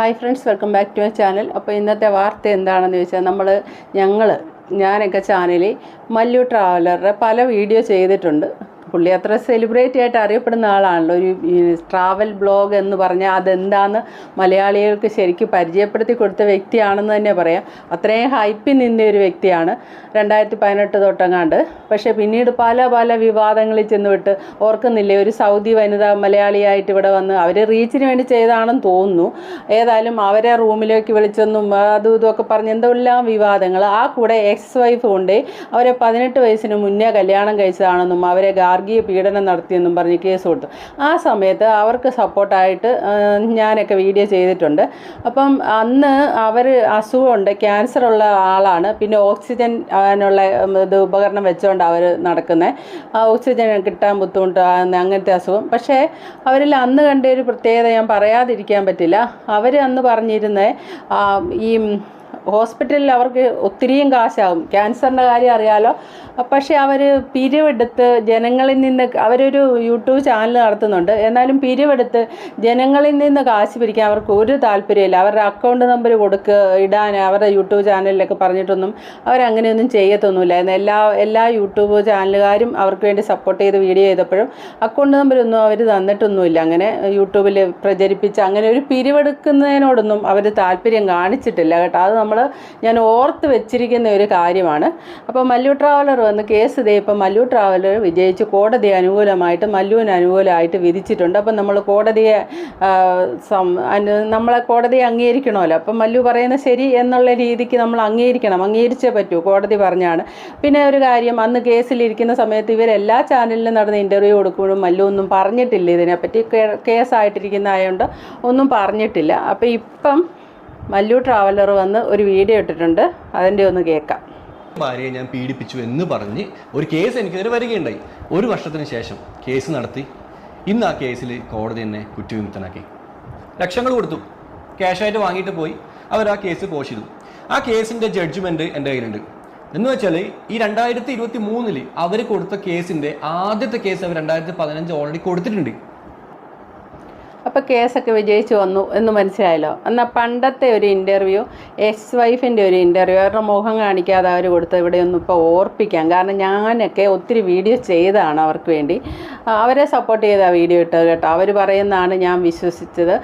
Hi friends welcome back to my channel അപ്പോൾ ഇന്നത്തെ വാർത്ത എന്താണെന്ന് ചോദിച്ചാൽ നമ്മൾ ഞങ്ങൾ ഞാനൊക്കെ ചാനലിൽ മല്ലു ട്രാവലറുടെ പല വീഡിയോ ചെയ്തിട്ടുണ്ട്. പുള്ളി അത്ര സെലിബ്രേറ്റ് ആയിട്ട് അറിയപ്പെടുന്ന ആളാണല്ലോ. ഒരു ട്രാവൽ ബ്ലോഗ് എന്ന് പറഞ്ഞാൽ അതെന്താന്ന് മലയാളികൾക്ക് ശരിക്കും പരിചയപ്പെടുത്തി കൊടുത്ത വ്യക്തിയാണെന്ന് തന്നെ പറയാം. അത്രയും ഹൈപ്പിൽ നിന്ന ഒരു വ്യക്തിയാണ്. രണ്ടായിരത്തി പതിനെട്ട് തൊട്ടങ്ങാണ്ട്. പക്ഷേ പിന്നീട് പല പല വിവാദങ്ങളിൽ ചെന്ന് വിട്ട് ഓർക്കുന്നില്ലേ ഒരു സൗദി വനിത മലയാളിയായിട്ട് ഇവിടെ വന്ന് അവർ റീച്ചിന് വേണ്ടി ചെയ്താണെന്ന് തോന്നുന്നു. ഏതായാലും അവരെ റൂമിലേക്ക് വിളിച്ചെന്നും അതും ഇതുമൊക്കെ പറഞ്ഞ് എന്തെല്ലാം വിവാദങ്ങൾ. ആ കൂടെ എക്സ് വൈഫ് കൊണ്ട് അവരെ പതിനെട്ട് വയസ്സിന് മുന്നേ കല്യാണം കഴിച്ചതാണെന്നും അവരെ ഗാർഗീയ പീഡനം നടത്തിയെന്നും പറഞ്ഞ് കേസ് കൊടുത്തു. ആ സമയത്ത് അവർക്ക് സപ്പോർട്ടായിട്ട് ഞാനൊക്കെ വീഡിയോ ചെയ്തിട്ടുണ്ട്. അപ്പം അന്ന് അവർ അസുഖമുണ്ട് ക്യാൻസർ ഉള്ള ആളാണ്. പിന്നെ ഓക്സിജൻ അതിനുള്ള ഇത് ഉപകരണം വെച്ചുകൊണ്ട് അവർ നടക്കുന്നത് ആ ഓക്സിജൻ കിട്ടാൻ ബുദ്ധിമുട്ട് അങ്ങനത്തെ അസുഖം. പക്ഷേ അവരിൽ അന്ന് കണ്ട ഒരു പ്രത്യേകത ഞാൻ പറയാതിരിക്കാൻ പറ്റില്ല. അവർ അന്ന് പറഞ്ഞിരുന്നത് ഈ ഹോസ്പിറ്റലിൽ അവർക്ക് ഒത്തിരിയും കാശാവും. ക്യാൻസറിന്റെ കാര്യം അറിയാലോ. പക്ഷേ അവർ പിരിവെടുത്ത് ജനങ്ങളിൽ നിന്ന് അവരൊരു യൂട്യൂബ് ചാനൽ നടത്തുന്നുണ്ട്. എന്നാലും പിരിവെടുത്ത് ജനങ്ങളിൽ നിന്ന് കാശ് പിരിക്കാൻ അവർക്ക് ഒരു താല്പര്യമില്ല. അവരുടെ അക്കൗണ്ട് നമ്പർ കൊടുക്കുക ഇടാൻ അവരുടെ യൂട്യൂബ് ചാനലിലൊക്കെ പറഞ്ഞിട്ടൊന്നും അവരങ്ങനെയൊന്നും ചെയ്യത്തൊന്നുമില്ല. എല്ലാ എല്ലാ യൂട്യൂബ് ചാനലുകാരും അവർക്ക് വേണ്ടി സപ്പോർട്ട് ചെയ്ത് വീഡിയോ ചെയ്തപ്പോഴും അക്കൗണ്ട് നമ്പരൊന്നും അവർ തന്നിട്ടൊന്നുമില്ല. അങ്ങനെ യൂട്യൂബിൽ പ്രചരിപ്പിച്ച് അങ്ങനെ ഒരു പിരിവെടുക്കുന്നതിനോടൊന്നും അവർ താല്പര്യം കാണിച്ചിട്ടില്ല കേട്ടോ. അത് നമ്മൾ ഞാൻ ഓർത്ത് വെച്ചിരിക്കുന്ന ഒരു കാര്യമാണ്. അപ്പോൾ മല്ലു ട്രാവലർ വന്ന് കേസ് ഇതേ ഇപ്പം മല്ലു ട്രാവലർ വിജയിച്ച് കോടതി അനുകൂലമായിട്ട് മല്ലുവിന് അനുകൂലമായിട്ട് വിധിച്ചിട്ടുണ്ട്. അപ്പം നമ്മൾ കോടതിയെ നമ്മളെ കോടതിയെ അംഗീകരിക്കണമല്ലോ. അപ്പം മല്ലു പറയുന്ന ശരി എന്നുള്ള രീതിക്ക് നമ്മൾ അംഗീകരിക്കണം. അംഗീകരിച്ചേ പറ്റൂ കോടതി പറഞ്ഞാണ്. പിന്നെ ഒരു കാര്യം അന്ന് കേസിലിരിക്കുന്ന സമയത്ത് ഇവരെല്ലാ ചാനലിലും നടന്ന ഇന്റർവ്യൂ കൊടുക്കുമ്പോഴും മല്ലു ഒന്നും പറഞ്ഞിട്ടില്ല ഇതിനെപ്പറ്റി. കേസായിട്ടിരിക്കുന്നതായതുകൊണ്ട് ഒന്നും പറഞ്ഞിട്ടില്ല. അപ്പോൾ ഇപ്പം മല്ലു ട്രാവലർ വന്ന് ഒരു വീഡിയോ ഇട്ടിട്ടുണ്ട്. അതിന്റെ ഒന്ന് കേൾക്കാം. ഭാര്യയെ ഞാൻ പീഡിപ്പിച്ചു എന്ന് പറഞ്ഞ് ഒരു കേസ് എനിക്കെതിരെ വരികയുണ്ടായി. ഒരു വർഷത്തിന് ശേഷം കേസ് നടത്തി. ഇന്ന് ആ കേസിൽ കോടതി എന്നെ കുറ്റവിമുക്തനാക്കി. ലക്ഷങ്ങൾ കൊടുത്തു. ക്യാഷായിട്ട് വാങ്ങിയിട്ട് പോയി. അവർ ആ കേസ് പോഷിതു ആ കേസിന്റെ ജഡ്ജ്മെന്റ് എന്റെ കയ്യിലുണ്ട്. എന്ന് വെച്ചാൽ ഈ രണ്ടായിരത്തി ഇരുപത്തി മൂന്നിൽ അവർ കൊടുത്ത കേസിന്റെ ആദ്യത്തെ കേസ് അവർ രണ്ടായിരത്തി പതിനഞ്ച് ഓൾറെഡി കൊടുത്തിട്ടുണ്ട്. അപ്പോൾ കേസൊക്കെ വിജയിച്ചു വന്നു എന്ന് മനസ്സിലായല്ലോ. എന്നാൽ പണ്ടത്തെ ഒരു ഇന്റർവ്യൂ എക്സ് വൈഫിന്റെ ഒരു ഇന്റർവ്യൂ അവരുടെ മുഖം കാണിക്കാതെ അവർ കൊടുത്ത ഇവിടെയൊന്നും ഇപ്പോൾ ഓർപ്പിക്കാം. കാരണം ഞാനൊക്കെ ഒത്തിരി വീഡിയോ ചെയ്തതാണ് അവർക്ക് വേണ്ടി. അവരെ സപ്പോർട്ട് ചെയ്ത വീഡിയോ ഇട്ടത് കേട്ടോ. അവർ പറയുന്നതാണ് ഞാൻ വിശ്വസിച്ചത്.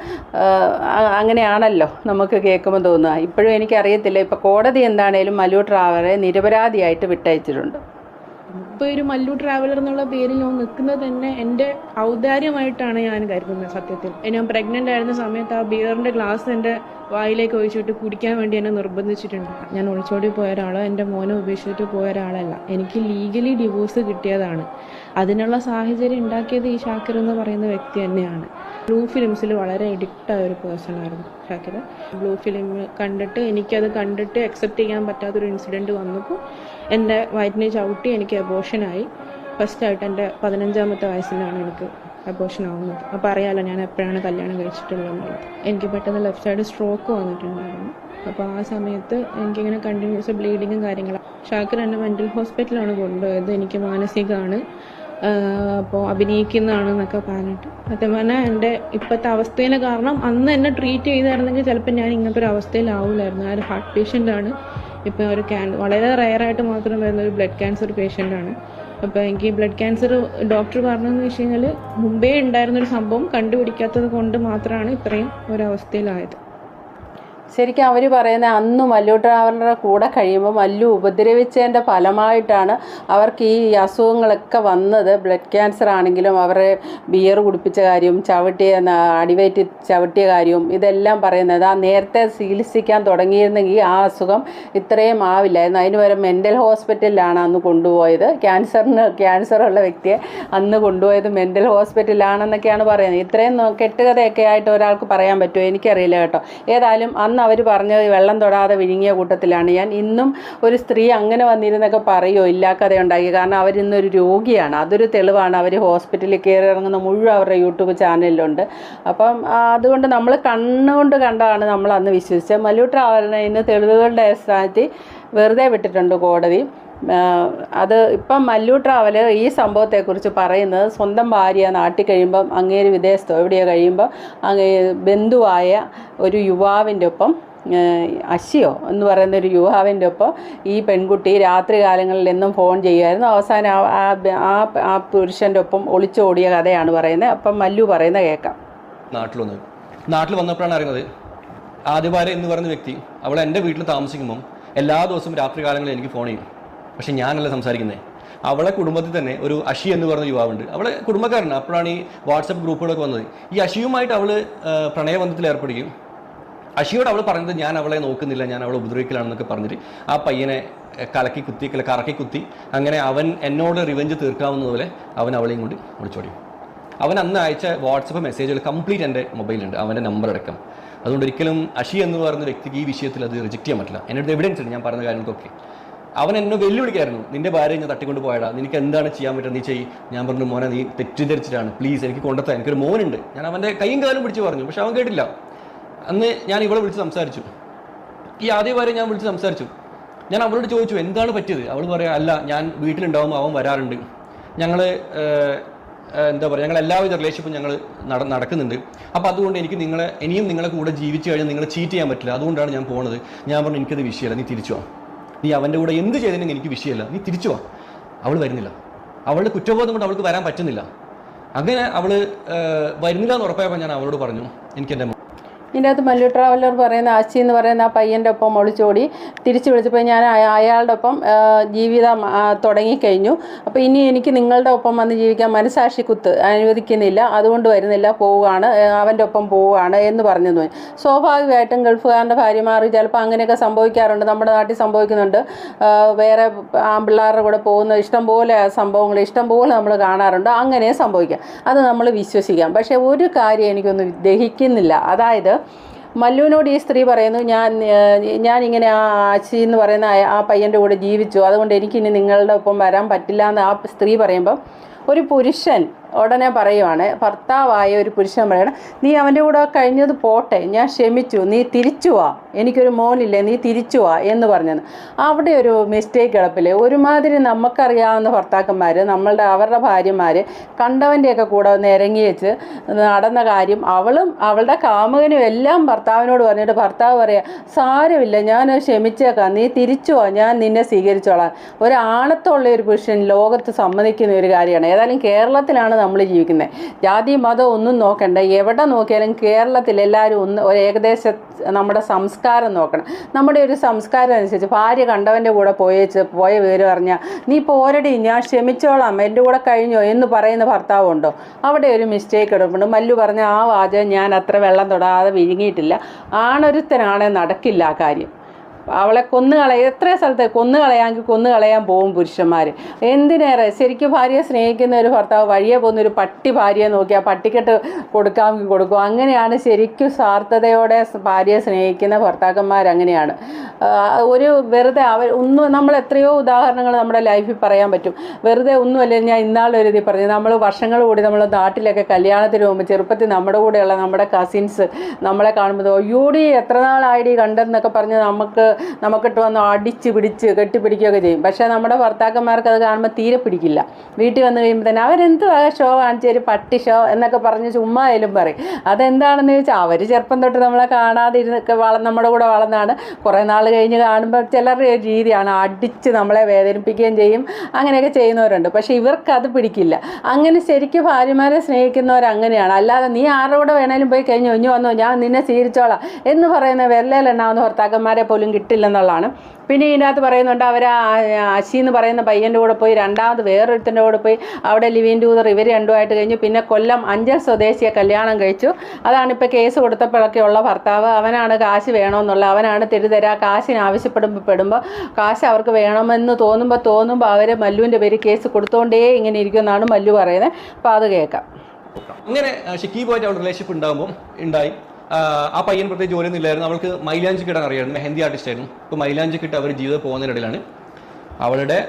അങ്ങനെയാണല്ലോ നമുക്ക് കേൾക്കുമ്പോൾ തോന്നുക. ഇപ്പോഴും എനിക്കറിയത്തില്ല ഇപ്പോൾ കോടതി എന്താണേലും മലു ട്രാവറെ നിരപരാധിയായിട്ട് വിട്ടയച്ചിട്ടുണ്ട്. ഇപ്പോൾ ഒരു മല്ലു ട്രാവലർ എന്നുള്ള പേരിൽ ഞാൻ നിൽക്കുന്നത് തന്നെ എന്റെ ഔദാര്യമായിട്ടാണ് ഞാൻ കരുതുന്നത് സത്യത്തിൽ. ഞാൻ പ്രഗ്നന്റ് ആയിരുന്ന സമയത്ത് ആ ബിയറിന്റെ ഗ്ലാസ് എന്റെ വായിലേക്ക് ഒഴിച്ചിട്ട് കുടിക്കാൻ വേണ്ടി എന്നെ നിർബന്ധിച്ചിട്ടുണ്ട്. ഞാൻ ഒളിച്ചോടി പോയ ഒരാളോ എന്റെ മോനെ ഉപേക്ഷിച്ചിട്ട് പോയ ഒരാളല്ല. എനിക്ക് ലീഗലി ഡിവോഴ്സ് കിട്ടിയതാണ്. അതിനുള്ള സാഹചര്യം ഉണ്ടാക്കിയത് ഈ ഷാക്കിർ എന്ന് പറയുന്ന വ്യക്തി തന്നെയാണ്. ബ്ലൂ ഫിലിംസിൽ വളരെ എഡിക്റ്റ് ആയ ഒരു പേഴ്സൺ ആയിരുന്നു ഷാക്കിർ. ബ്ലൂ ഫിലിം കണ്ടിട്ട് എനിക്കത് കണ്ടിട്ട് അക്സെപ്റ്റ് ചെയ്യാൻ പറ്റാത്തൊരു ഇൻസിഡന്റ് വന്നപ്പോൾ എന്റെ വയറ്റിനെ ചവിട്ടി എനിക്ക് അബോഷനായി ഫസ്റ്റായിട്ട് എന്റെ പതിനഞ്ചാമത്തെ വയസ്സിലാണ് എനിക്ക് അബോഷൻ ആവുന്നത്. അപ്പോൾ അറിയാമല്ലോ ഞാൻ എപ്പോഴാണ് കല്യാണം കഴിച്ചിട്ടുള്ളത് എനിക്ക് പെട്ടെന്ന് ലെഫ്റ്റ് സൈഡ് സ്ട്രോക്ക് വന്നിട്ടുണ്ടായിരുന്നു. അപ്പോൾ ആ സമയത്ത് എനിക്കിങ്ങനെ കണ്ടിന്യൂസ് ബ്ലീഡിങ്ങും കാര്യങ്ങളും. ഷാക്കിർ എന്നെ മെന്റൽ ഹോസ്പിറ്റലാണ് കൊണ്ടുപോയത്. എനിക്ക് മാനസികമാണ് അപ്പോൾ അഭിനയിക്കുന്നതാണെന്നൊക്കെ പറഞ്ഞിട്ട്. സത്യം പറഞ്ഞാൽ എന്റെ ഇപ്പോഴത്തെ അവസ്ഥയിൽ കാരണം അന്ന് എന്നെ ട്രീറ്റ് ചെയ്തായിരുന്നെങ്കിൽ ചിലപ്പോൾ ഞാൻ ഇങ്ങനത്തെ ഒരു അവസ്ഥയിലാവില്ലായിരുന്നു ഞാൻ ഒരു ഹാർട്ട് പേഷ്യന്റാണ് ഇപ്പോൾ ഒരു ക്യാൻ വളരെ റയറായിട്ട് മാത്രം വരുന്ന ഒരു ബ്ലഡ് ക്യാൻസർ പേഷ്യന്റാണ് അപ്പോൾ എനിക്ക് ബ്ലഡ് ക്യാൻസർ ഡോക്ടർ പറഞ്ഞതെന്ന് വെച്ച് കഴിഞ്ഞാൽ മുമ്പേ ഉണ്ടായിരുന്നൊരു സംഭവം കണ്ടുപിടിക്കാത്തത് കൊണ്ട് മാത്രമാണ് ഇത്രയും ഒരവസ്ഥയിലായത് ശരിക്കും അവർ പറയുന്നത് അന്ന് മല്ലു ട്രാവലറുടെ കൂടെ കഴിയുമ്പോൾ മല്ലു ഉപദ്രവിച്ചതിന്റെ ഫലമായിട്ടാണ് അവർക്ക് ഈ അസുഖങ്ങളൊക്കെ വന്നത്. ബ്ലഡ് ക്യാൻസർ ആണെങ്കിലും അവരെ ബിയർ കുടിപ്പിച്ച കാര്യവും ചവിട്ടിയ അടിവേറ്റ് ചവിട്ടിയ കാര്യവും ഇതെല്ലാം പറയുന്നത്. ആ നേരത്തെ ചികിത്സിക്കാൻ തുടങ്ങിയിരുന്നെങ്കിൽ ആ അസുഖം ഇത്രയും ആവില്ലായിരുന്നു. അതിന് പകരം മെന്റൽ ഹോസ്പിറ്റലിലാണ് അന്ന് കൊണ്ടുപോയത്. ക്യാൻസറിന് ക്യാൻസറുള്ള വ്യക്തിയെ അന്ന് കൊണ്ടുപോയത് മെന്റൽ ഹോസ്പിറ്റലിലാണെന്നൊക്കെയാണ് പറയുന്നത്. ഇത്രയും കെട്ടുകഥയൊക്കെ ആയിട്ട് ഒരാൾക്ക് പറയാൻ പറ്റുമോ? എനിക്കറിയില്ല കേട്ടോ. ഏതായാലും അന്ന് അവർ പറഞ്ഞത് വെള്ളം തൊടാതെ വിഴുങ്ങിയ കൂട്ടത്തിലാണ്. ഞാൻ ഇന്നും ഒരു സ്ത്രീ അങ്ങനെ വന്നിരുന്നൊക്കെ പറയുമോ ഇല്ലാക്കഥ ഉണ്ടാക്കി കാരണം അവരിന്നൊരു രോഗിയാണ്. അതൊരു തെളിവാണ്. അവർ ഹോസ്പിറ്റലിൽ കയറി ഇറങ്ങുന്ന മുഴുവൻ അവരുടെ യൂട്യൂബ് ചാനലിലുണ്ട്. അപ്പം അതുകൊണ്ട് നമ്മൾ കണ്ണുകൊണ്ട് കണ്ടാണ് നമ്മൾ അന്ന് വിശ്വസിച്ചത് മല്ലു ആവരണ തെളിവുകളുടെ അടിസ്ഥാനത്തിൽ വെറുതെ വിട്ടിട്ടുണ്ട് കോടതി. അത് ഇപ്പം മല്ലു ട്രാവൽ ഈ സംഭവത്തെക്കുറിച്ച് പറയുന്നത് സ്വന്തം ഭാര്യ നാട്ടിൽ കഴിയുമ്പം അങ്ങേര് വിദേശത്തോ എവിടെയോ കഴിയുമ്പോൾ അങ്ങേ ബന്ധുവായ ഒരു യുവാവിന്റെ ഒപ്പം അശിയോ എന്ന് പറയുന്ന ഒരു യുവാവിന്റെ ഒപ്പം ഈ പെൺകുട്ടി രാത്രി കാലങ്ങളിൽ എന്നും ഫോൺ ചെയ്യുമായിരുന്നു. അവസാനം ആ- ആ ആ പുരുഷന്റെ ഒപ്പം ഒളിച്ചോടിയ കഥയാണ് പറയുന്നത്. അപ്പം മല്ലു പറയുന്ന കേൾക്കാം. നാട്ടിൽ വന്നു നാട്ടിൽ വന്നപ്പോഴാണ് അറിയുന്നത് ആദ്യഭാര്യ എന്ന് പറയുന്ന വ്യക്തി അവൾ എന്റെ വീട്ടിൽ താമസിക്കുമ്പം എല്ലാ ദിവസവും രാത്രി കാലങ്ങളിൽ എനിക്ക് ഫോൺ ചെയ്യും. പക്ഷെ ഞാനല്ല സംസാരിക്കുന്നത് അവളെ കുടുംബത്തിൽ തന്നെ ഒരു അഷി എന്ന് പറഞ്ഞ യുവാവുണ്ട്. അവളെ കുടുംബക്കാരനാണ് അപ്പോഴാണ് ഈ വാട്സപ്പ് ഗ്രൂപ്പുകളൊക്കെ വന്നത്. ഈ അഷിയുമായിട്ട് അവൾ പ്രണയബന്ധത്തിൽ ഏർപ്പെടുകയും അഷിയോട് അവൾ പറഞ്ഞത് ഞാൻ അവളെ നോക്കുന്നില്ല ഞാൻ അവളെ ഉപദ്രവിക്കലാണെന്നൊക്കെ പറഞ്ഞിട്ട് ആ പയ്യനെ കലക്കി കുത്തി കറക്കി കുത്തി അങ്ങനെ അവൻ എന്നോട് റിവെഞ്ച് തീർക്കാവുന്നതുപോലെ അവൻ അവളെയും കൊണ്ട് വിളിച്ചോടി. അവൻ അന്ന് അയച്ച വാട്സപ്പ് മെസ്സേജുകൾ കംപ്ലീറ്റ് എന്റെ മൊബൈലുണ്ട് അവന്റെ നമ്പർ അടക്കം. അതുകൊണ്ട് ഒരിക്കലും അഷി എന്ന് പറയുന്ന വ്യക്തിക്ക് ഈ വിഷയത്തിൽ അത് റിജക്റ്റ് ചെയ്യാൻ പറ്റില്ല. എന്റെ എവിഡൻസ് ഉണ്ട്. ഞാൻ പറഞ്ഞ കാര്യങ്ങൾക്കൊക്കെ. അവൻ എന്നെ വെല്ലുവിളിക്കായിരുന്നു. നിന്റെ ഭാര്യ ഞാൻ തട്ടിക്കൊണ്ട് പോയടാ. നിനക്ക് എന്താണ് ചെയ്യാൻ പറ്റുന്നത് നീ ചെയ്യ്. ഞാൻ പറഞ്ഞു മോനെ നീ തെറ്റിദ്ധരിച്ചിട്ടാണ്. പ്ലീസ് എനിക്ക് കൊണ്ടെത്താൻ എനിക്കൊരു മോനുണ്ട്. ഞാൻ അവന്റെ കൈയും കാലും പിടിച്ച് പറഞ്ഞു പക്ഷെ അവൻ കേട്ടില്ല. അന്ന് ഞാൻ ഇവളെ വിളിച്ച് സംസാരിച്ചു. ഈ ആദ്യ ഭാര്യ ഞാൻ വിളിച്ച് സംസാരിച്ചു. ഞാൻ അവളോട് ചോദിച്ചു എന്താണ് പറ്റിയത്? അവൾ പറയാ അല്ല ഞാൻ വീട്ടിലുണ്ടാവുമ്പോൾ അവൻ വരാറുണ്ട്. ഞങ്ങൾ എന്താ പറയുക ഞങ്ങൾ എല്ലാവിധ റിലേഷൻഷിപ്പും ഞങ്ങൾ നട നടക്കുന്നുണ്ട്. അപ്പോൾ അതുകൊണ്ട് എനിക്ക് നിങ്ങളെ ഇനിയും നിങ്ങളെ കൂടെ ജീവിച്ചു കഴിഞ്ഞാൽ നിങ്ങളെ ചീറ്റ് ചെയ്യാൻ പറ്റില്ല. അതുകൊണ്ടാണ് ഞാൻ പോണത്. ഞാൻ പറഞ്ഞു എനിക്കത് വിഷയമല്ല. നീ തിരിച്ചു നീ അവന്റെ കൂടെ എന്ത് ചെയ്തതിനും എനിക്ക് വിഷയമല്ല. നീ തിരിച്ചു വാ. അവൾ വരുന്നില്ല. അവളുടെ കുറ്റബോധം കൊണ്ട് അവൾക്ക് വരാൻ പറ്റുന്നില്ല. അങ്ങനെ അവൾ വരുന്നില്ല എന്ന് ഉറപ്പായപ്പോൾ ഞാൻ അവളോട് പറഞ്ഞു എനിക്ക് എന്റെ ഇതിന്റെ അകത്ത് മല്ലു ട്രാവലർ പറയുന്ന ആശി എന്ന് പറയുന്ന ആ പയ്യന്റെ ഒപ്പം ഒളിച്ചോടി തിരിച്ചു വിളിച്ചപ്പോൾ ഞാൻ അയ- അയാളുടെ ഒപ്പം ജീവിതം തുടങ്ങിക്കഴിഞ്ഞു. അപ്പോൾ ഇനി എനിക്ക് നിങ്ങളുടെ ഒപ്പം വന്ന് ജീവിക്കാൻ മനസാക്ഷി കുത്ത് അനുവദിക്കുന്നില്ല അതുകൊണ്ട് വരുന്നില്ല പോവുകയാണ് അവന്റെ ഒപ്പം പോവുകയാണ് എന്ന് പറഞ്ഞു തോന്നി സ്വാഭാവികമായിട്ടും ഗൾഫുകാരന്റെ ഭാര്യമാർ ചിലപ്പോൾ അങ്ങനെയൊക്കെ സംഭവിക്കാറുണ്ട് നമ്മുടെ നാട്ടിൽ സംഭവിക്കുന്നുണ്ട്. വേറെ ആൺപിള്ളേരുടെ കൂടെ പോകുന്ന ഇഷ്ടംപോലെ സംഭവങ്ങൾ ഇഷ്ടംപോലെ നമ്മൾ കാണാറുണ്ട് അങ്ങനെ സംഭവിക്കാം. അത് നമ്മൾ വിശ്വസിക്കാം. പക്ഷേ ഒരു കാര്യം എനിക്കൊന്ന് ദഹിക്കുന്നില്ല. അതായത് മല്ലുവിനോട് ഈ സ്ത്രീ പറയുന്നു ഞാൻ ഞാനിങ്ങനെ ആ ആച്ചി എന്ന് പറയുന്ന ആ പയ്യന്റെ കൂടെ ജീവിച്ചു. അതുകൊണ്ട് എനിക്കിനി നിങ്ങളുടെ ഒപ്പം വരാൻ പറ്റില്ല എന്ന് ആ സ്ത്രീ പറയുമ്പം ഒരു പുരുഷൻ ഉടനെ പറയുവാണ് ഭർത്താവായ ഒരു പുരുഷൻ പറയണം നീ അവന്റെ കൂടെ കഴിഞ്ഞത് പോട്ടെ ഞാൻ ക്ഷമിച്ചു നീ തിരിച്ചു വാ എനിക്കൊരു മോനില്ലേ നീ തിരിച്ചു വാ എന്ന് പറഞ്ഞത് അവിടെ ഒരു മിസ്റ്റേക്ക് കിടപ്പില്ലേ. ഒരുമാതിരി നമുക്കറിയാവുന്ന ഭർത്താക്കന്മാർ നമ്മളുടെ അവരുടെ ഭാര്യമാർ കണ്ടവന്റെയൊക്കെ കൂടെ ഒന്ന് ഇറങ്ങി വെച്ച് നടന്ന കാര്യം അവളും അവളുടെ കാമുകനും എല്ലാം ഭർത്താവിനോട് പറഞ്ഞിട്ട് ഭർത്താവ് പറയുക സാരമില്ല ഞാൻ ക്ഷമിച്ചേക്കാം നീ തിരിച്ചു വാ ഞാൻ നിന്നെ സ്വീകരിച്ചോളാം. ഒരാണത്തുള്ള ഒരു പുരുഷൻ ലോകത്ത് സമ്മതിക്കുന്ന ഒരു കാര്യമാണ്. ഏതായാലും കേരളത്തിലാണ് നമ്മൾ ജീവിക്കുന്നത്. ജാതി മതം ഒന്നും നോക്കണ്ട. എവിടെ നോക്കിയാലും കേരളത്തിൽ എല്ലാവരും ഒന്ന് ഒരു ഏകദേശ നമ്മുടെ സംസ്കാരം നോക്കണം. നമ്മുടെ ഒരു സംസ്കാരം അനുസരിച്ച് ഭാര്യ കണ്ടവന്റെ കൂടെ പോയേച്ച് പോയ വിവരം അറിഞ്ഞാൽ നീ പോരടി ഞാൻ ക്ഷമിച്ചോളാം എന്റെ കൂടെ കഴിഞ്ഞോ എന്ന് പറയുന്ന ഭർത്താവുണ്ടോ അവിടെ ഒരു മിസ്റ്റേക്ക് എടുപ്പുണ്ട്. മല്ലു പറഞ്ഞ ആ വാചകം ഞാൻ അത്ര വെള്ളം തൊടാതെ വിഴുങ്ങിയിട്ടില്ല. ആണൊരുത്തനാണെ നടക്കില്ല ആ കാര്യം. അവളെ കൊന്നുകളയ എത്ര സ്ഥലത്ത് കൊന്നുകളയാമെങ്കിൽ കൊന്നുകളയാൻ പോകും പുരുഷന്മാർ എന്തിനേറെ? ശരിക്കും ഭാര്യയെ സ്നേഹിക്കുന്ന ഒരു ഭർത്താവ് വഴിയെ പോകുന്ന ഒരു പട്ടി ഭാര്യയെ നോക്കി ആ പട്ടിക്കെട്ട് കൊടുക്കാമെങ്കിൽ കൊടുക്കും. അങ്ങനെയാണ് ശരിക്കും സ്വാർത്ഥതയോടെ ഭാര്യയെ സ്നേഹിക്കുന്ന ഭർത്താക്കന്മാർ അങ്ങനെയാണ്. ഒരു വെറുതെ അവർ ഒന്നും നമ്മൾ എത്രയോ ഉദാഹരണങ്ങൾ നമ്മുടെ ലൈഫിൽ പറയാൻ പറ്റും. വെറുതെ ഒന്നുമല്ല ഞാൻ ഇന്നാളൊരു ഇതിൽ പറഞ്ഞു നമ്മൾ വർഷങ്ങൾ കൂടി നമ്മൾ നാട്ടിലൊക്കെ കല്യാണത്തിന് പോകുമ്പോൾ ചെറുപ്പത്തിൽ നമ്മുടെ കൂടെയുള്ള നമ്മുടെ കസിൻസ് നമ്മളെ കാണുമ്പോൾ അയ്യോടി എത്ര നാളായിടി കണ്ടെന്നൊക്കെ പറഞ്ഞ് നമുക്ക് നമുക്കിട്ട് വന്ന് അടിച്ച് പിടിച്ച് കെട്ടിപ്പിടിക്കുകയൊക്കെ ചെയ്യും. പക്ഷേ നമ്മുടെ ഭർത്താക്കന്മാർക്ക് അത് കാണുമ്പോൾ തീരെ പിടിക്കില്ല. വീട്ടിൽ വന്ന് കഴിയുമ്പോൾ തന്നെ അവരെന്ത് ഷോ കാണിച്ചു ഒരു പട്ടി ഷോ എന്നൊക്കെ പറഞ്ഞ് ചുമ്മാ ആയാലും പറയും. അതെന്താണെന്ന് ചോദിച്ചാൽ അവർ ചെറുപ്പം തൊട്ട് നമ്മളെ കാണാതിരുന്നൊക്കെ വള നമ്മുടെ കൂടെ വളർന്നാണ്. കുറേ നാൾ കഴിഞ്ഞ് കാണുമ്പോൾ ചിലരുടെ ഒരു രീതിയാണ് അടിച്ച് നമ്മളെ വേദനിപ്പിക്കുകയും ചെയ്യും. അങ്ങനെയൊക്കെ ചെയ്യുന്നവരുണ്ട്. പക്ഷേ ഇവർക്കത് പിടിക്കില്ല. അങ്ങനെ ശരിക്കും ഭാര്യമാരെ സ്നേഹിക്കുന്നവർ അങ്ങനെയാണ്. അല്ലാതെ നീ ആരുടെ കൂടെ വേണേലും പോയി കഴിഞ്ഞു? ഒഞ്ഞു വന്നു? ഞാൻ നിന്നെ സ്വീകരിച്ചോളാം എന്ന് പറയുന്ന വെള്ളയിലെണ്ണാവുന്ന ഭർത്താക്കന്മാരെ പോലും കിട്ടില്ലെന്നുള്ളതാണ് പിന്നെ ഇതിനകത്ത് പറയുന്നുണ്ട് അവർ അശി എന്ന് പറയുന്ന പയ്യന്റെ കൂടെ പോയി രണ്ടാമത് വേറൊരുത്തന്റെ കൂടെ പോയി അവിടെ ലിവിൻ ടൂതർ ഇവർ രണ്ടുമായിട്ട് കഴിഞ്ഞു. പിന്നെ കൊല്ലം അഞ്ചൽ സ്വദേശിയെ കല്യാണം കഴിച്ചു. അതാണ് ഇപ്പോൾ കേസ് കൊടുത്തപ്പോഴൊക്കെ ഉള്ള ഭർത്താവ്. അവനാണ് കാശ് വേണമെന്നുള്ള അവനാണ് തെരുതരാ കാശിന് ആവശ്യപ്പെടുമ്പോൾ പെടുമ്പോൾ കാശ് അവർക്ക് വേണമെന്ന് തോന്നുമ്പോൾ തോന്നുമ്പോൾ അവർ മല്ലുവിന്റെ പേര് കേസ് കൊടുത്തുകൊണ്ടേ ഇങ്ങനെ ഇരിക്കുമെന്നാണ് മല്ലു പറയുന്നത്. അപ്പോൾ അത് കേൾക്കാം. അങ്ങനെ ഷിക്കീബുമായിട്ട് അവിടെ റിലേഷൻഷിപ്പ് ഉണ്ടാകുമ്പോൾ ഉണ്ടായി. ആ, പയ്യൻ പ്രത്യേകിച്ച് ജോലിയൊന്നും ഇല്ലായിരുന്നു അവൾക്ക് മൈലാഞ്ചി കിട്ടാൻ അറിയായിരുന്നു. മെഹന്തി ആർട്ടിസ്റ്റ് ആയിരുന്നു. ഇപ്പോൾ മൈലാഞ്ചി കിട്ട് അവർ ജീവിതം പോകുന്നതിനിടയിലാണ് അവളുടെ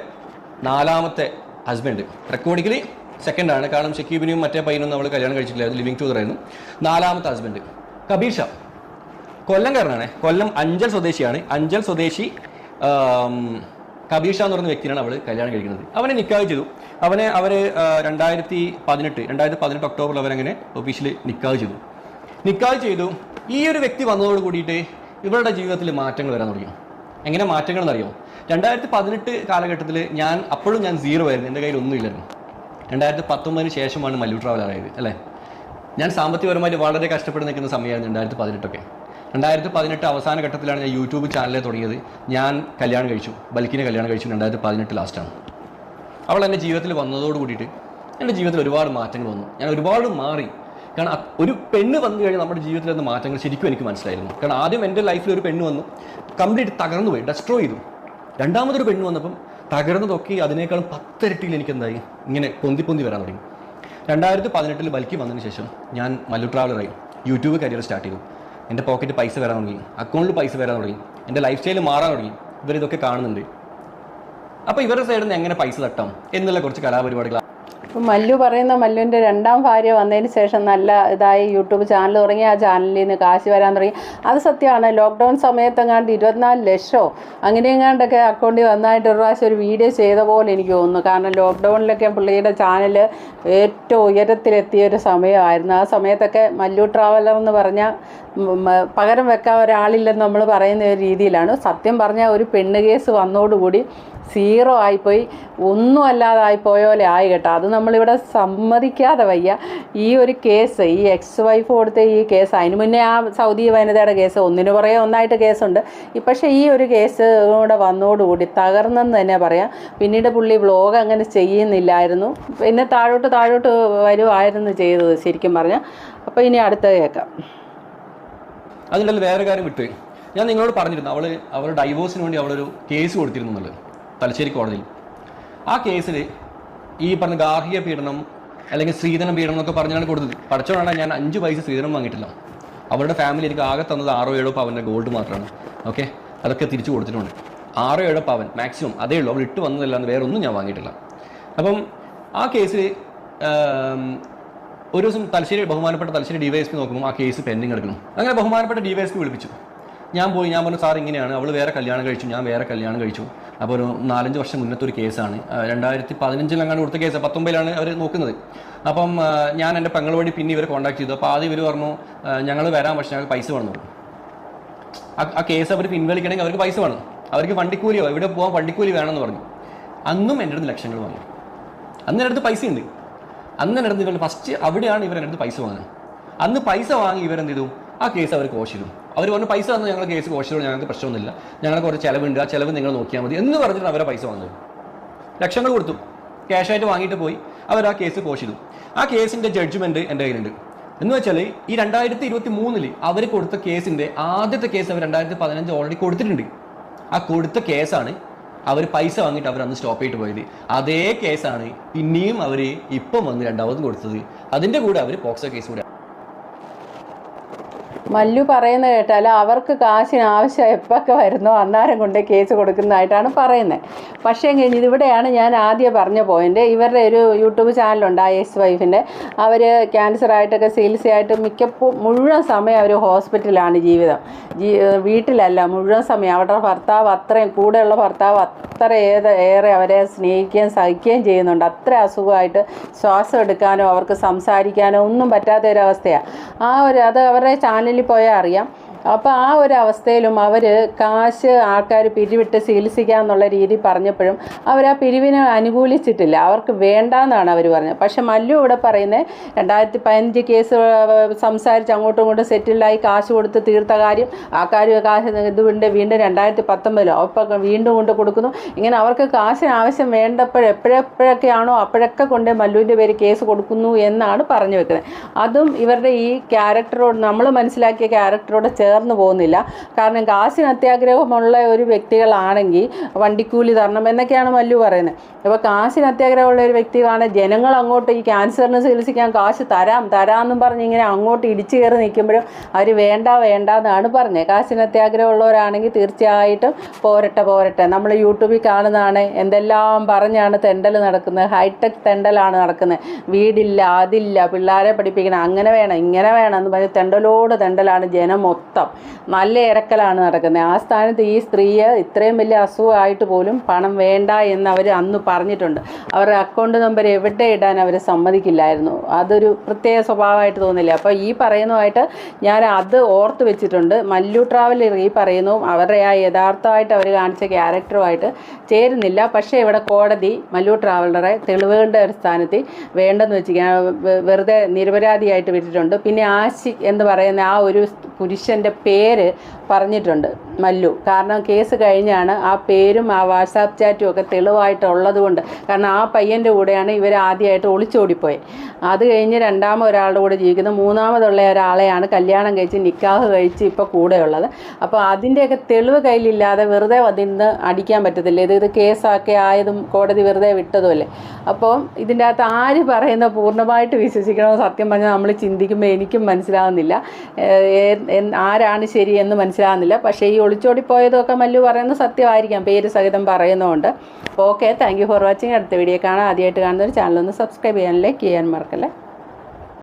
നാലാമത്തെ ഹസ്ബൻഡ് റെക്കോർഡിക്കലി സെക്കൻഡ് ആണ്. കാരണം ഷക്കീബിനെയും മറ്റേ പയ്യനൊന്നും അവൾ കല്യാണം കഴിച്ചിട്ടില്ലായിരുന്നു ലിവിങ് ടൂതർ ആയിരുന്നു. നാലാമത്തെ ഹസ്ബൻഡ് കബീർ ഷാ. കൊല്ലംകാരനാണ്. കൊല്ലം അഞ്ചൽ സ്വദേശിയാണ്. അഞ്ചൽ സ്വദേശി കബീർ ഷാ എന്ന് പറയുന്ന വ്യക്തിയാണ് അവൾ കല്യാണം കഴിക്കുന്നത്. അവനെ നിക്കാഹ് ചെയ്തു. അവനെ അവർ രണ്ടായിരത്തി പതിനെട്ട് രണ്ടായിരത്തി പതിനെട്ട് ഒക്ടോബറിൽ അവരങ്ങനെ ഒഫീഷ്യലി നിക്കാഹ് ചെയ്തു. നിക്കാഹ് ചെയ്തു. ഈ ഒരു വ്യക്തി വന്നതോട് കൂടിയിട്ട് ഇവരുടെ ജീവിതത്തിൽ മാറ്റങ്ങൾ വരാൻ തുടങ്ങി. എങ്ങനെ മാറ്റങ്ങൾ എന്നറിയോ? രണ്ടായിരത്തി പതിനെട്ട് കാലഘട്ടത്തിൽ ഞാൻ അപ്പോഴും ഞാൻ സീറോ ആയിരുന്നു. എന്റെ കയ്യിൽ ഒന്നുമില്ലായിരുന്നു രണ്ടായിരത്തി പത്തൊമ്പതിന് ശേഷമാണ് മല്ലു ട്രാവലർ ആയത് അല്ലേ? ഞാൻ സാമ്പത്തികപരമായിട്ട് വളരെ കഷ്ടപ്പെട്ട് നിൽക്കുന്ന സമയമായിരുന്നു രണ്ടായിരത്തി പതിനെട്ടൊക്കെ രണ്ടായിരത്തി പതിനെട്ട് അവസാന ഘട്ടത്തിലാണ് ഞാൻ യൂട്യൂബ് ചാനലിൽ തുടങ്ങിയത്. ഞാൻ കല്യാണം കഴിച്ചു. ബൽക്കിനെ കല്യാണം കഴിച്ചു. രണ്ടായിരത്തി പതിനെട്ട് ലാസ്റ്റാണ് അവൾ എന്റെ ജീവിതത്തിൽ വന്നതോട് കൂടിയിട്ട് എന്റെ ജീവിതത്തിൽ ഒരുപാട് മാറ്റങ്ങൾ വന്നു. ഞാൻ ഒരുപാട് മാറി. കാരണം ഒരു പെണ്ണ് വന്നു കഴിഞ്ഞാൽ നമ്മുടെ ജീവിതത്തിൽ നിന്ന് മാറ്റങ്ങൾ ശരിക്കും എനിക്ക് മനസ്സിലായിരുന്നു. കാരണം ആദ്യം എന്റെ ലൈഫിൽ ഒരു പെണ്ണ് വന്നു കംപ്ലീറ്റ് തകർന്നു പോയി ഡെസ്ട്രോയ് ചെയ്തു. രണ്ടാമതൊരു പെണ്ണ് വന്നപ്പം തകർന്നതൊക്കെ അതിനേക്കാളും പത്തിരട്ടിയിൽ എനിക്ക് എന്തായി? ഇങ്ങനെ പൊന്തി പൊന്തി വരാൻ തുടങ്ങി. രണ്ടായിരത്തി പതിനെട്ടിൽ ബൽക്കി വന്നതിന് ശേഷം ഞാൻ മല്ലു ട്രാവലറായി യൂട്യൂബ് കരിയർ സ്റ്റാർട്ട് ചെയ്തു. എന്റെ പോക്കറ്റ് പൈസ വരാൻ തുടങ്ങി. അക്കൗണ്ടിൽ പൈസ വരാൻ തുടങ്ങി. എന്റെ ലൈഫ് സ്റ്റൈൽ മാറാൻ തുടങ്ങി. ഇവരിതൊക്കെ കാണുന്നുണ്ട്. അപ്പോൾ ഇവരുടെ സൈഡിൽ നിന്ന് എങ്ങനെ പൈസ തട്ടാം? എന്നുള്ള കുറച്ച് കലാപരിപാടികൾ മല്ലു പറയുന്ന മല്ലുവിന്റെ രണ്ടാം ഭാര്യ വന്നതിന് ശേഷം നല്ല ഇതായി യൂട്യൂബ് ചാനൽ തുടങ്ങി. ആ ചാനലിൽ നിന്ന് കാശ് വരാൻ തുടങ്ങി. അത് സത്യമാണ്. ലോക്ക്ഡൗൺ സമയത്തെങ്ങാണ്ട് ഇരുപത്തിനാല് ലക്ഷമോ അങ്ങനെയെങ്ങാണ്ടൊക്കെ അക്കൗണ്ടിൽ വന്നായിട്ട് ഒരു പ്രാവശ്യം ഒരു വീഡിയോ ചെയ്ത പോലെ എനിക്ക് തോന്നുന്നു. കാരണം ലോക്ക്ഡൗണിലൊക്കെ പുള്ളിയുടെ ചാനൽ ഏറ്റവും ഉയരത്തിലെത്തിയ ഒരു സമയമായിരുന്നു. ആ സമയത്തൊക്കെ മല്ലു ട്രാവലർ എന്ന് പറഞ്ഞാൽ പകരം വെക്കാൻ ഒരാളില്ലെന്ന് നമ്മൾ പറയുന്ന ഒരു രീതിയിലാണ്. സത്യം പറഞ്ഞാൽ ഒരു പെണ്ണ് കേസ് വന്നോടുകൂടി സീറോ ആയിപ്പോയി. ഒന്നും അല്ലാതായി പോയ പോലെ ആയി കേട്ടോ. അത് നമ്മളിവിടെ സമ്മതിക്കാതെ വയ്യ. ഈ ഒരു കേസ് ഈ എക്സ് വൈഫ് കൊടുത്ത ഈ കേസ് അതിന് മുന്നേ ആ സൗദി വനിതയുടെ കേസ് ഒന്നിനു പുറകെ ഒന്നായിട്ട് കേസുണ്ട്. പക്ഷേ ഈ ഒരു കേസ് കൂടെ വന്നോടുകൂടി തകർന്നെന്ന് തന്നെ പറയാം. പിന്നീട് പുള്ളി വ്ലോഗ് അങ്ങനെ ചെയ്യുന്നില്ലായിരുന്നു. പിന്നെ താഴോട്ട് താഴോട്ട് വരുമായിരുന്നു ചെയ്തത് ശരിക്കും പറഞ്ഞാൽ അപ്പോൾ ഇനി അടുത്ത കേൾക്കാം. അതിന്റെ വേറെ കാര്യം വിട്ട്. ഞാൻ നിങ്ങളോട് പറഞ്ഞിരുന്നു അവൾ അവൾ ഡൈവോഴ്സിന് വേണ്ടി അവളൊരു കേസ് കൊടുത്തിരുന്നു എന്നുള്ളത് തലശ്ശേരി കോടതിയിൽ. ആ കേസിൽ ഈ പറഞ്ഞ ഗാർഹിക പീഡനം അല്ലെങ്കിൽ സ്ത്രീധനം പീഡനം എന്നൊക്കെ പറഞ്ഞാണ് കൊടുത്തത്. പഠിച്ചോണ്ടാണ് ഞാൻ അഞ്ച് പൈസ സ്ത്രീധനം വാങ്ങിയിട്ടില്ല. അവളുടെ ഫാമിലി എനിക്ക് ആകെ തന്നത് ആറോ ഏഴോ പവന്റെ ഗോൾഡ് മാത്രമാണ് ഓക്കെ അതൊക്കെ തിരിച്ചു കൊടുത്തിട്ടുണ്ട്. ആറോ ഏഴോ പവൻ മാക്സിമം അതേ ഉള്ളൂ. അവൾ ഇട്ട് വന്നതല്ലാന്ന് വേറെ ഒന്നും ഞാൻ വാങ്ങിയിട്ടില്ല. അപ്പം ആ കേസിൽ ഒരു ദിവസം തലശ്ശേരി ബഹുമാനപ്പെട്ട തലശ്ശേരി ഡിവൈഎസ്പി നോക്കുമ്പോൾ ആ കേസ് പെൻഡിങ് എടുക്കണം അങ്ങനെ ബഹുമാനപ്പെട്ട ഡിവൈഎസ്പി വിളിപ്പിച്ചു. ഞാൻ പോയി ഞാൻ പറഞ്ഞു സാർ ഇങ്ങനെയാണ്. അവൾ വേറെ കല്യാണം കഴിച്ചു ഞാൻ വേറെ കല്യാണം കഴിച്ചു. അപ്പോൾ ഒരു നാലഞ്ച് വർഷം മുന്നത്തെ ഒരു കേസാണ്. രണ്ടായിരത്തി പതിനഞ്ചിലങ്ങാണ്ട് കൊടുത്ത കേസ്. പത്തൊമ്പതിലാണ് അവർ നോക്കുന്നത്. അപ്പം ഞാൻ എന്റെ പെങ്ങൾ വഴി പിന്നെ ഇവരെ കോൺടാക്ട് ചെയ്തു. അപ്പോൾ ആദ്യം ഇവർ പറഞ്ഞു ഞങ്ങൾ വരാൻ പക്ഷേ ഞങ്ങൾക്ക് പൈസ വേണം. ആ- ആ കേസ് അവർ പിൻവലിക്കണമെങ്കിൽ അവർക്ക് പൈസ വേണം. അവർക്ക് വണ്ടിക്കൂലിയോ? എവിടെ പോകാൻ വണ്ടിക്കൂലി വേണമെന്ന് പറഞ്ഞു. അന്നും എന്റെ അടുത്ത് ലക്ഷങ്ങൾ വാങ്ങി. അന്ന് എന്റെ അടുത്ത് പൈസ ഉണ്ട് എന്റെ അടുത്ത് ഇവർ ഫസ്റ്റ് അവിടെയാണ് ഇവരെടുത്ത് പൈസ വാങ്ങുന്നത്. അന്ന് പൈസ വാങ്ങി ഇവരെന്ത് ചെയ്തു? ആ കേസ് അവർ ചെയ്തു. അവർ പറഞ്ഞു പൈസ തന്നു ഞങ്ങൾ കേസ് ചെയ്തു ഞങ്ങൾക്ക് പ്രശ്നമൊന്നുമില്ല. ഞങ്ങൾക്ക് കുറച്ച് ചിലവുണ്ട് ആ ചിലവ് നിങ്ങൾ നോക്കിയാൽ മതി എന്ന് പറഞ്ഞിട്ട് അവരെ പൈസ വാങ്ങുന്നത്. ലക്ഷങ്ങൾ കൊടുത്തു. ക്യാഷായിട്ട് വാങ്ങിയിട്ട് പോയി. അവർ ആ കേസ് ചെയ്തു. ആ കേസിന്റെ ജഡ്ജ്മെന്റ് എന്റെ കയ്യിലുണ്ട്. എന്ന് വെച്ചാൽ ഈ രണ്ടായിരത്തി ഇരുപത്തി മൂന്നിൽ അവർ കൊടുത്ത കേസിന്റെ ആദ്യത്തെ കേസ് അവർ രണ്ടായിരത്തി പതിനഞ്ച് ഓൾറെഡി കൊടുത്തിട്ടുണ്ട്. ആ കൊടുത്ത കേസാണ് അവർ പൈസ വാങ്ങിയിട്ട് അവരന്ന് സ്റ്റോപ്പ് ചെയ്തിട്ട് പോയത്. അതേ കേസാണ് പിന്നെയും അവർ ഇപ്പം വന്ന് രണ്ടാമതും കൊടുത്തത്. അതിന്റെ കൂടെ അവർ പോക്സോ കേസ് കൂടെ മല്ലു പറയുന്നത് കേട്ടാൽ അവർക്ക് കാശിന് ആവശ്യം എപ്പൊക്കെ വരുന്നോ അന്നേരം കൊണ്ട് കേസ് കൊടുക്കുന്നതായിട്ടാണ് പറയുന്നത്. പക്ഷേ ഇതിവിടെയാണ് ഞാൻ ആദ്യം പറഞ്ഞ പോയിന്റ് ഇവരുടെ ഒരു യൂട്യൂബ് ചാനലുണ്ട് ആ എസ് വൈഫിന്റെ അവർ ക്യാൻസറായിട്ടൊക്കെ ചികിത്സയായിട്ട് മിക്കപ്പോൾ മുഴുവൻ സമയം അവർ ഹോസ്പിറ്റലാണ് ജീവിതം. ജീ വീട്ടിലല്ല മുഴുവൻ സമയം. അവരുടെ ഭർത്താവ് അത്രയും കൂടെയുള്ള ഭർത്താവ് അത്ര ഏത് ഏറെ അവരെ സ്നേഹിക്കുകയും സഹിക്കുകയും ചെയ്യുന്നുണ്ട്. അത്ര അസുഖമായിട്ട് ശ്വാസം എടുക്കാനോ അവർക്ക് സംസാരിക്കാനോ ഒന്നും പറ്റാത്ത ഒരവസ്ഥയാണ് ആ ഒരു അത് അവരുടെ പോയാൽ അറിയാം. അപ്പോൾ ആ ഒരു അവസ്ഥയിലും അവർ കാശ് ആൾക്കാർ പിരിവിട്ട് ചികിത്സിക്കുക എന്നുള്ള രീതി പറഞ്ഞപ്പോഴും അവർ ആ പിരിവിനെ അനുകൂലിച്ചിട്ടില്ല. അവർക്ക് വേണ്ടാന്നാണ് അവർ പറഞ്ഞത്. പക്ഷെ മല്ലു ഇവിടെ പറയുന്നത് രണ്ടായിരത്തി പതിനഞ്ച് കേസ് സംസാരിച്ച് അങ്ങോട്ടും ഇങ്ങോട്ടും സെറ്റിൽഡായി കാശ് കൊടുത്ത് തീർത്ത കാര്യം ആ കാര്യം കാശ് ഇത് വീണ്ടും വീണ്ടും രണ്ടായിരത്തി പത്തൊമ്പതിലോ അപ്പം വീണ്ടും കൊണ്ട് കൊടുക്കുന്നു. ഇങ്ങനെ അവർക്ക് കാശിന് ആവശ്യം വേണ്ടപ്പോൾ എപ്പോഴെപ്പോഴൊക്കെയാണോ അപ്പോഴൊക്കെ കൊണ്ട് മല്ലുവിന്റെ പേര് കേസ് കൊടുക്കുന്നു എന്നാണ് പറഞ്ഞു വെക്കുന്നത്. അതും ഇവരുടെ ഈ ക്യാരക്ടറോട് നമ്മൾ മനസ്സിലാക്കിയ ക്യാരക്ടറോട് ചേർന്ന് പോകുന്നില്ല. കാരണം കാശിന് അത്യാഗ്രഹമുള്ള ഒരു വ്യക്തികളാണെങ്കിൽ വണ്ടിക്കൂലി തരണം എന്നൊക്കെയാണ് മല്ലു പറയുന്നത്. അപ്പോൾ കാശിന് അത്യാഗ്രഹമുള്ള ഒരു വ്യക്തികളാണ് ജനങ്ങൾ അങ്ങോട്ട് ഈ ക്യാൻസറിന് ചികിത്സിക്കാൻ കാശ് തരാം തരാമെന്നും പറഞ്ഞ് ഇങ്ങനെ അങ്ങോട്ട് ഇടിച്ചു കയറി നിൽക്കുമ്പോഴും അവർ വേണ്ട വേണ്ട എന്നാണ് പറഞ്ഞത്. കാശിന് അത്യാഗ്രഹമുള്ളവരാണെങ്കിൽ തീർച്ചയായിട്ടും പോരട്ടെ പോരട്ടെ. നമ്മൾ യൂട്യൂബിൽ കാണുന്നതാണ് എന്തെല്ലാം പറഞ്ഞാണ് തെണ്ടൽ നടക്കുന്നത്. ഹൈടെക് തെണ്ടലാണ് നടക്കുന്നത്. വീടില്ല അതില്ല പിള്ളേരെ പഠിപ്പിക്കണം അങ്ങനെ വേണം ഇങ്ങനെ വേണം എന്ന് പറഞ്ഞ് തെണ്ടലോട് തെണ്ടലാണ് ജനം മൊത്തം. മൊത്തം നല്ല ഇറക്കലാണ് നടക്കുന്നത്. ആ സ്ഥാനത്ത് ഈ സ്ത്രീയെ ഇത്രയും വലിയ അസുഖമായിട്ട് പോലും പണം വേണ്ട എന്ന് അവർ അന്ന് പറഞ്ഞിട്ടുണ്ട്. അവരുടെ അക്കൗണ്ട് നമ്പർ എവിടെ ഇടാൻ അവർ സമ്മതിക്കില്ലായിരുന്നു. അതൊരു പ്രത്യേക സ്വഭാവമായിട്ട് തോന്നില്ല. അപ്പോൾ ഈ പറയുന്നതുമായിട്ട് ഞാൻ അത് ഓർത്ത് വെച്ചിട്ടുണ്ട്. മല്ലു ട്രാവലർ ഈ പറയുന്നു അവരുടെ ആ യഥാർത്ഥമായിട്ട് അവർ കാണിച്ച ക്യാരക്ടറുമായിട്ട് ചേരുന്നില്ല. പക്ഷേ ഇവിടെ കോടതി മല്ലു ട്രാവലറെ തെളിവുകളുടെ അടിസ്ഥാനത്തിൽ സ്ഥാനത്ത് വേണ്ടെന്ന് വെച്ചിരിക്കുക വെറുതെ നിരപരാധിയായിട്ട് വിട്ടിട്ടുണ്ട്. പിന്നെ ആശിക് എന്ന് പറയുന്ന ആ ഒരു പുരുഷന്റെ പേര് പറഞ്ഞിട്ടുണ്ട് മല്ലു. കാരണം കേസ് കഴിഞ്ഞാണ് ആ പേരും ആ വാട്സാപ്പ് ചാറ്റും ഒക്കെ തെളിവായിട്ടുള്ളത് കൊണ്ട്. കാരണം ആ പയ്യന്റെ കൂടെയാണ് ഇവർ ആദ്യമായിട്ട് ഒളിച്ചോടിപ്പോയത്. അത് കഴിഞ്ഞ് രണ്ടാമത് ഒരാളുടെ കൂടെ ജീവിക്കുന്നത് മൂന്നാമതുള്ള ഒരാളെയാണ് കല്യാണം കഴിച്ച് നിക്കാഹ് കഴിച്ച് ഇപ്പോൾ കൂടെയുള്ളത്. അപ്പോൾ അതിന്റെയൊക്കെ തെളിവ് കയ്യിലില്ലാതെ വെറുതെ അതിന്ന് അടിക്കാൻ പറ്റത്തില്ല. ഇത് ഇത് കേസൊക്കെ ആയതും കോടതി വെറുതെ വിട്ടതുമല്ലേ? അപ്പോൾ ഇതിന്റെ അകത്ത് ആര് പറയുന്ന പൂർണമായിട്ട് വിശ്വസിക്കണമെന്ന് സത്യം പറഞ്ഞാൽ നമ്മൾ ചിന്തിക്കുമ്പോൾ എനിക്കും മനസ്സിലാവുന്നില്ല. എൻ- ആരാണ് ശരിയെന്ന് മനസ്സിലാകുന്നില്ല. പക്ഷേ ഈ ഒളിച്ചോടിപ്പോയതൊക്കെ മല്ലു പറയുന്നത് സത്യമായിരിക്കാം. പേര് സഹിതം പറയുന്നതുകൊണ്ട് okay thank you for watching അടുത്ത വീഡിയോ കാണാം. ആദ്യമായിട്ട് ചാനൽ ഒന്ന് സബ്സ്ക്രൈബ് ചെയ്യാൻ ലൈക്ക് ചെയ്യാൻ മറക്കല്ലേ?